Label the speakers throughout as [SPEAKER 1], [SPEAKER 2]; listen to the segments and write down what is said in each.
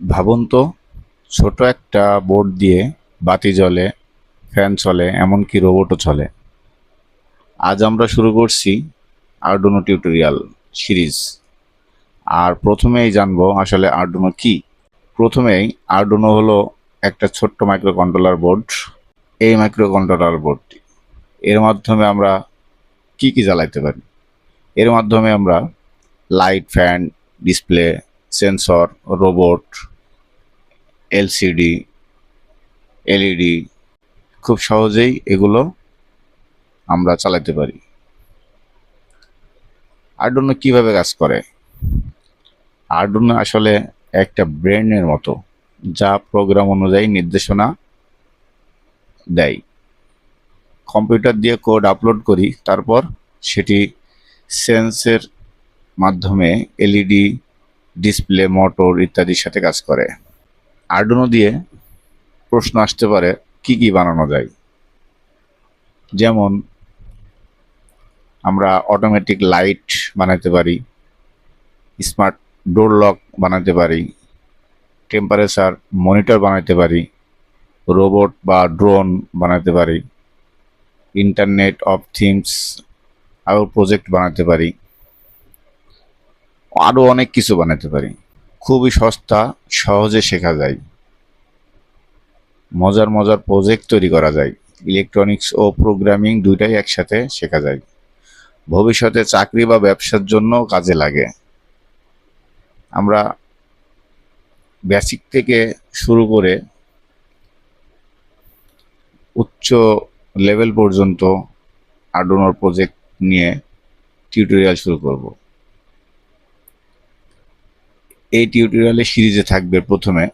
[SPEAKER 1] ভাবুন তো, ছোট একটা বোর্ড দিয়ে বাতি জ্বলে, ফ্যান চলে, এমনকি রোবটও চলে। আজ আমরা শুরু করছি আর্ডুনো টিউটোরিয়াল সিরিজ আর প্রথমেই জানব আসলে আর্ডুনো কি। প্রথমেই আর্ডুনো হলো একটা ছোট্ট মাইক্রো কন্ট্রোলার বোর্ড এই মাইক্রো কন্ট্রোলার বোর্ডটি এর মাধ্যমে আমরা কি কি জ্বালাইতে পারি? এর মাধ্যমে আমরা light fan display sensor robot LCD, LED, খুব সহজেই এগুলো আমরা চালাতে পারি। আর্ডুনো কীভাবে কাজ করে? আর্ডুনো আসলে একটা ব্রেনের মতো, যা প্রোগ্রাম অনুযায়ী নির্দেশনা দেয়। কম্পিউটার দিয়ে কোড আপলোড করি, তারপর সেটি সেন্সের মাধ্যমে এলইডি ডিসপ্লে মোটর ইত্যাদির সাথে কাজ করে। আর্ডুনো দিয়ে প্রশ্ন আসতে পারে, কি কি বানানো যায়? যেমন, আমরা অটোমেটিক লাইট বানাতে পারি স্মার্ট ডোর লক বানাতে পারি টেম্পারেচার মনিটর বানাতে পারি রোবট বা ড্রোন বানাতে পারি ইন্টারনেট অফ থিংস আরও প্রজেক্ট বানাতে পারি, আরও অনেক কিছু বানাতে পারি। খুবই সস্তা, সহজে শেখা যায়। মজার মজার প্রজেক্ট তৈরি করা যায়। ইলেকট্রনিক্স ও প্রোগ্রামিং দুইটাই একসাথে শেখা যায়। ভবিষ্যতে চাকরি বা ব্যবসার জন্য কাজে লাগে। আমরা বেসিক থেকে শুরু করে উচ্চ লেভেল পর্যন্ত আর্ডুনোর প্রজেক্ট নিয়ে টিউটোরিয়াল শুরু করব। এই টিউটোরিয়ালে সিরিজে থাকবে প্রথমে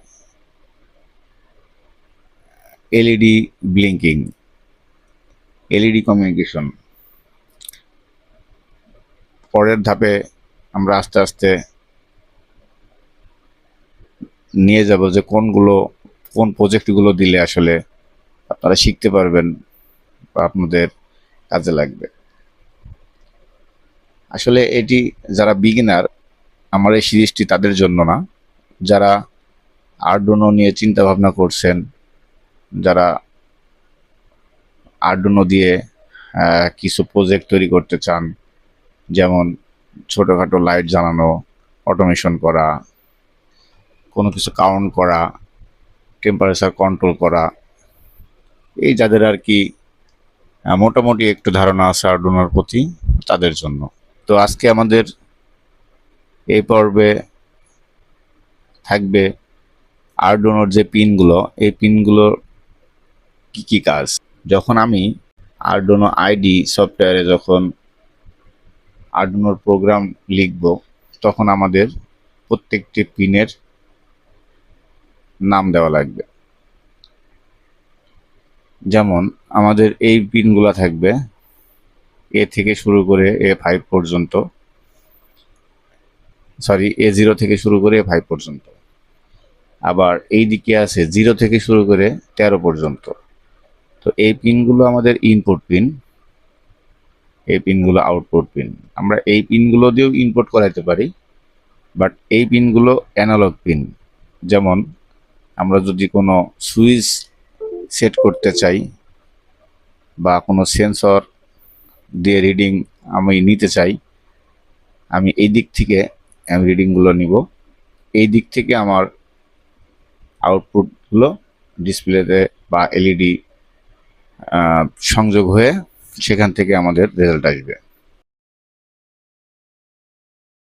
[SPEAKER 1] এলইডি ব্লিঙ্কিং এলইডি কমিউনিকেশন পরের ধাপে আমরা আস্তে আস্তে নিয়ে যাব যে কোনগুলো, কোন প্রজেক্টগুলো দিলে আসলে আপনারা শিখতে পারবেন বা আপনাদের কাজে লাগবে। আসলে এটি যারা বিগিনার আমার এই সিরিজটি তাদের জন্য না। যারা আর্ডুনো নিয়ে চিন্তা ভাবনা করছেন, যারা আর্ডুনো দিয়ে কিছু প্রজেক্ট তৈরি করতে চান, যেমন ছোটোখাটো লাইট জ্বালানো অটোমেশন করা, কোনো কিছু কাউন্ট করা টেম্পারেচার কন্ট্রোল করা, এই যাদের আর কি মোটামুটি একটু ধারণা আছে আর্ডুনোর প্রতি, তাদের জন্য। তো আজকে আমাদের এই পর্বে থাকবে আর্ডুনোর যে পিনগুলো, এই পিনগুলোর কি কি কাজ? যখন আমি আর্ডুনো আইডি সফটওয়্যারে যখন আর্ডুনোর প্রোগ্রাম লিখব, তখন আমাদের প্রত্যেকটি পিনের নাম দেওয়া লাগবে। যেমন আমাদের এই পিনগুলো থাকবে, এ থেকে শুরু করে এ ফাইভ পর্যন্ত। সরি এ জিরো থেকে শুরু করে ফাইভ পর্যন্ত। আবার এই দিকে আছে জিরো থেকে শুরু করে তেরো পর্যন্ত। তো এই পিনগুলো আমাদের ইনপুট পিন এই পিনগুলো আউটপুট পিন আমরা এই পিনগুলো দিয়েও ইনপুট করাইতে পারি বাট এই পিনগুলো অ্যানালগ পিন যেমন আমরা যদি কোনো সুইচ সেট করতে চাই, বা কোনো সেন্সর দিয়ে রিডিং আমি নিতে চাই, আমি এই দিক থেকে রিডিংগুলো নিব। এই দিক থেকে আমার আউটপুটগুলো ডিসপ্লেতে বা এলইডি সংযোগ হয়ে সেখান থেকে আমাদের রেজাল্ট আসবে।